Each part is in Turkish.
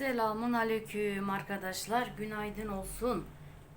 Selamun aleyküm arkadaşlar. Günaydın olsun.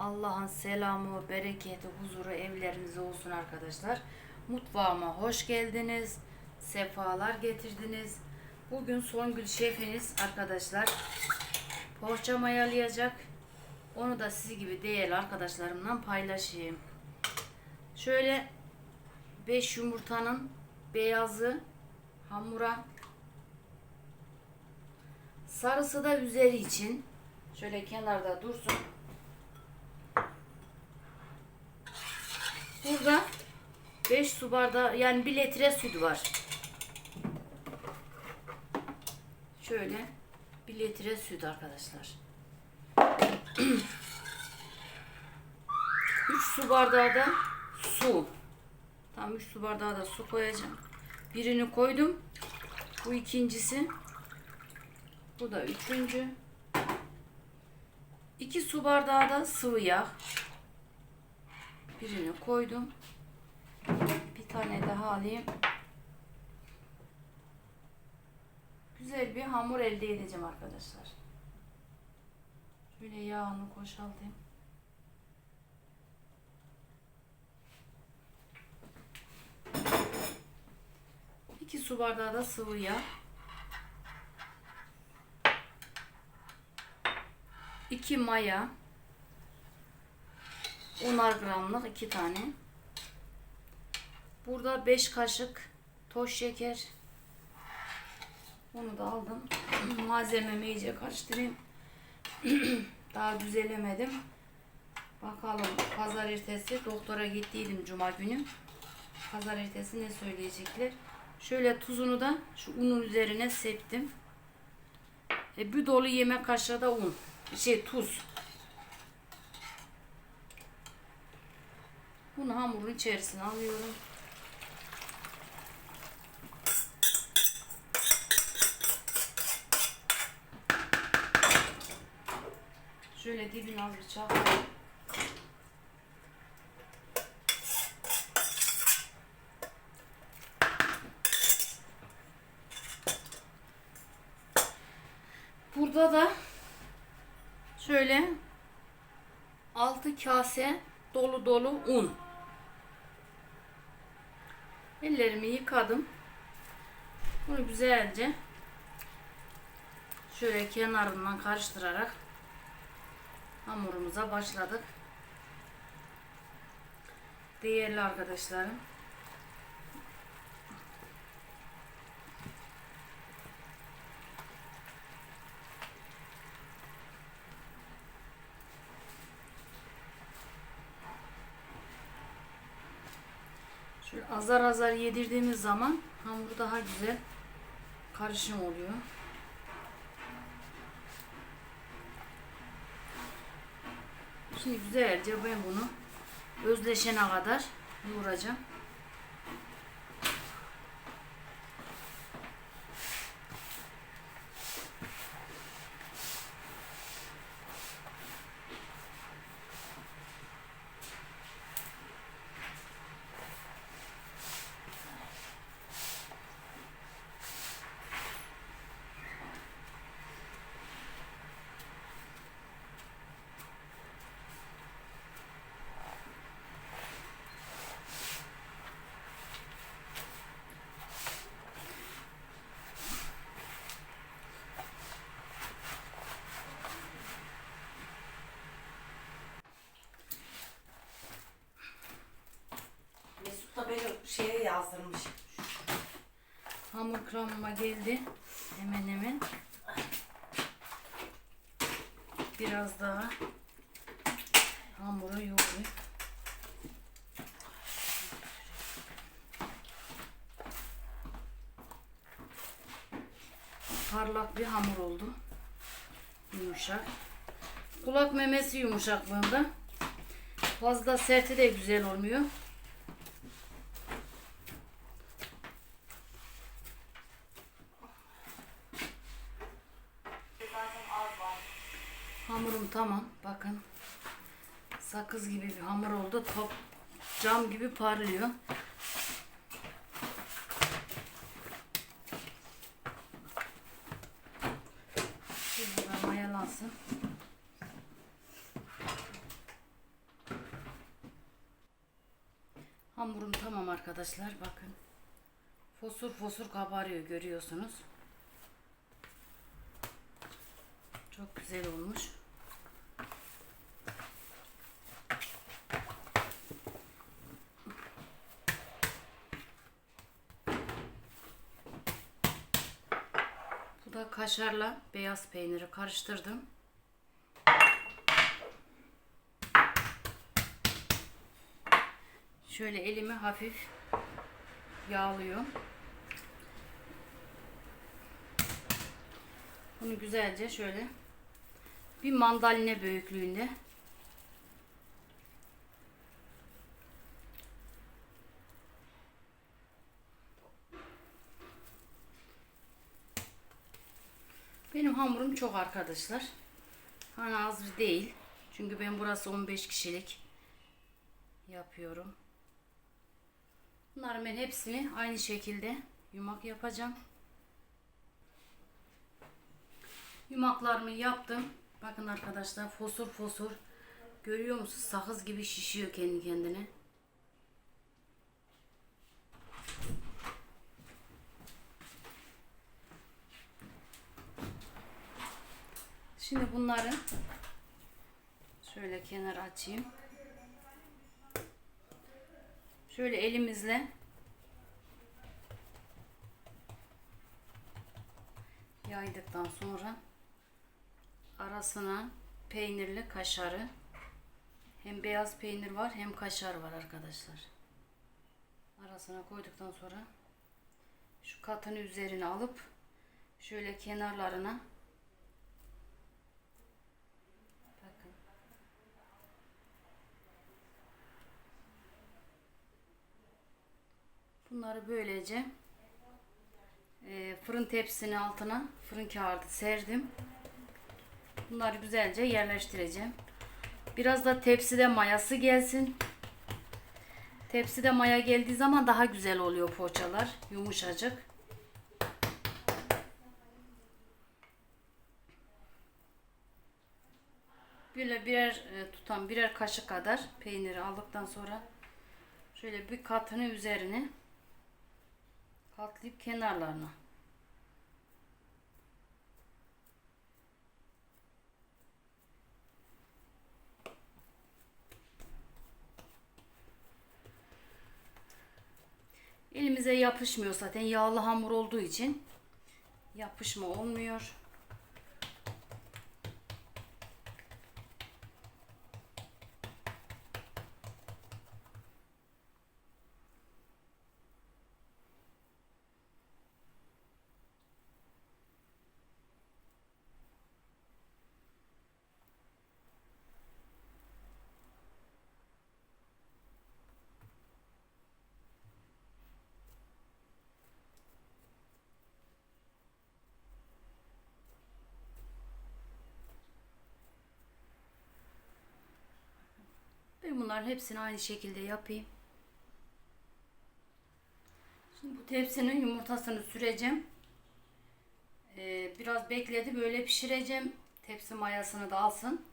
Allah'ın selamı, bereketi, huzuru evlerinize olsun arkadaşlar. Mutfağıma hoş geldiniz. Sefalar getirdiniz. Bugün Songül şefiniz arkadaşlar. Poğaça mayalayacak. Onu da siz gibi değerli arkadaşlarımla paylaşayım. Şöyle 5 yumurtanın beyazı hamura Sarısı da üzeri için. Şöyle kenarda dursun. Burada 5 su bardağı yani 1 litre süt var. Şöyle 1 litre süt arkadaşlar. 3 su bardağı da su. Tam 3 su bardağı da su koyacağım. Birini koydum. Bu ikincisi. Bu da üçüncü. 2 su bardağı da sıvı yağ. Birini koydum. Bir tane daha alayım. Güzel bir hamur elde edeceğim arkadaşlar. Şöyle yağını boşaltayım. İki su bardağı da sıvı yağ. 2 maya 10'ar gramlık 2 tane. Burada 5 kaşık toz şeker. Onu da aldım. Malzememi iyice karıştırayım. Daha düzelemedim. Bakalım pazar ertesi doktora gittiydim cuma günü. Pazar ertesi ne söyleyecekler. Şöyle tuzunu da şu unun üzerine septim. E, bir dolu yemek kaşığı da un şey tuz. Bunu hamurun içerisine alıyorum. Şöyle dibine az çalkalayayım. Burada da şöyle 6 kase dolu dolu un. Ellerimi yıkadım. Bunu güzelce şöyle kenarından karıştırarak hamurumuza başladık. Değerli arkadaşlarım. Şöyle azar azar yedirdiğimiz zaman hamur daha güzel karışım oluyor. Şimdi güzelce ben bunu özleşene kadar yoğuracağım. Şeye yazdırmış. Hamur kıvamıma geldi. Hemen hemen. Biraz daha hamuru yoğurayım. Parlak bir hamur oldu. Yumuşak. Kulak memesi yumuşaklığında. Fazla serti de güzel olmuyor. Tamam. Bakın. Sakız gibi bir hamur oldu. Top cam gibi parlıyor. Ben olmasın. Hamurum tamam arkadaşlar bakın. Fosur fosur kabarıyor görüyorsunuz. Çok güzel olmuş. Bu da kaşarla beyaz peyniri karıştırdım. Şöyle elimi hafif yağlıyor. Bunu güzelce şöyle bir mandalina büyüklüğünde hamurum çok arkadaşlar. Hani az değil. Çünkü ben burası 15 kişilik yapıyorum. Bunların ben hepsini aynı şekilde yumak yapacağım. Yumaklarımı yaptım. Bakın arkadaşlar fosur fosur. Görüyor musunuz? Sakız gibi şişiyor kendi kendine. Şimdi bunları şöyle kenara açayım. Şöyle elimizle yaydıktan sonra arasına peynirli kaşarı hem beyaz peynir var hem kaşar var arkadaşlar. Arasına koyduktan sonra şu katını üzerine alıp şöyle kenarlarına bakın bunları böylece e, fırın tepsinin altına fırın kağıdı serdim. Bunları güzelce yerleştireceğim. Biraz da tepside mayası gelsin. Tepside maya geldiği zaman daha güzel oluyor poğaçalar. Yumuşacık. Böyle birer e, tutan birer kaşık kadar peyniri aldıktan sonra şöyle bir katını üzerine katlayıp kenarlarına Elimize yapışmıyor zaten yağlı hamur olduğu için yapışma olmuyor. Ben bunların hepsini aynı şekilde yapayım. Şimdi bu tepsinin yumurtasını süreceğim. Ee, biraz bekledi böyle pişireceğim. Tepsi mayasını da alsın.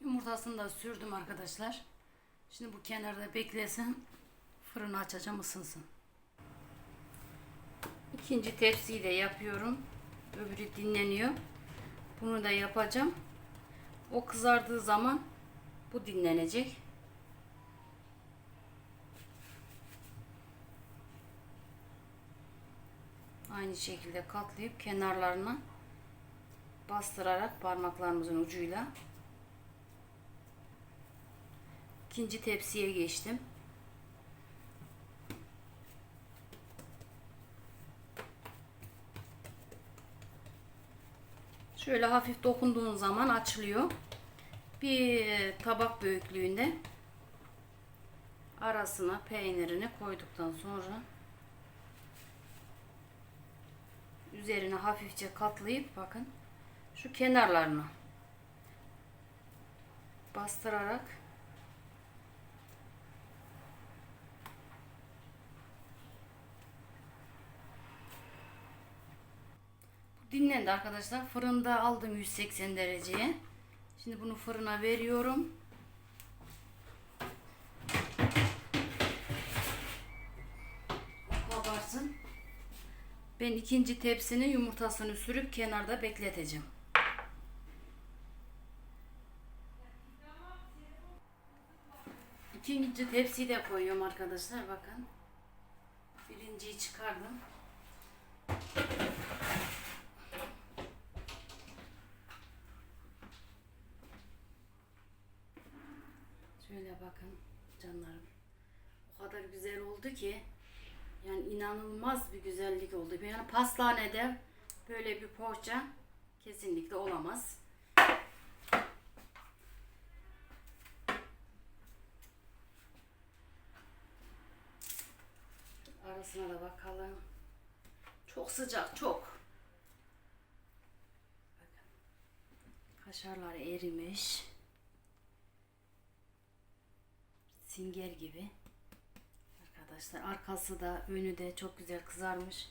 Yumurtasını da sürdüm arkadaşlar. Şimdi bu kenarda beklesin. Fırını açacağım ısınsın. İkinci tepsiyi de yapıyorum. Öbürü dinleniyor. Bunu da yapacağım. O kızardığı zaman bu dinlenecek. Aynı şekilde katlayıp kenarlarına bastırarak parmaklarımızın ucuyla ikinci tepsiye geçtim. Şöyle hafif dokunduğun zaman açılıyor. Bir tabak büyüklüğünde arasına peynirini koyduktan sonra üzerine hafifçe katlayıp bakın şu kenarlarına bastırarak dinlendi arkadaşlar. Fırında aldım 180 dereceye. Şimdi bunu fırına veriyorum. Kabarsın. Ben ikinci tepsinin yumurtasını sürüp kenarda bekleteceğim. İkinci tepsiyi de koyuyorum arkadaşlar bakın. Birinciyi çıkardım. Şöyle bakın canlarım. O kadar güzel oldu ki yani inanılmaz bir güzellik oldu. Yani pastanede böyle bir poğaça kesinlikle olamaz. Arasına da bakalım. Çok sıcak, çok. Kaşarlar erimiş. Singer gibi. Arkadaşlar arkası da önü de çok güzel kızarmış.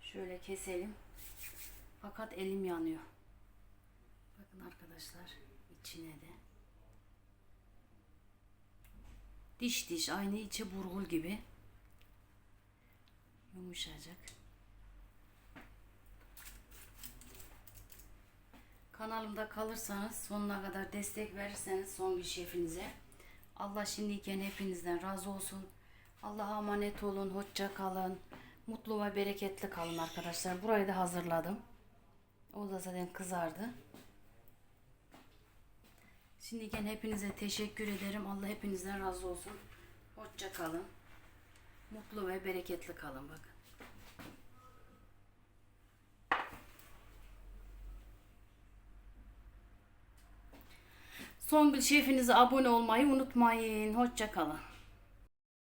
Şöyle keselim. Fakat elim yanıyor. Bakın arkadaşlar içine de. Diş diş aynı içi burgul gibi. Yumuşacık. Kanalımda kalırsanız sonuna kadar destek verirseniz Songül şefinize. Allah şimdiyken hepinizden razı olsun. Allah'a emanet olun. Hoşça kalın. Mutlu ve bereketli kalın arkadaşlar. Burayı da hazırladım. O da zaten kızardı. Şimdiyken hepinize teşekkür ederim. Allah hepinizden razı olsun. Hoşça kalın. Mutlu ve bereketli kalın bakın. Songül şefinize abone olmayı unutmayın. Hoşça kalın.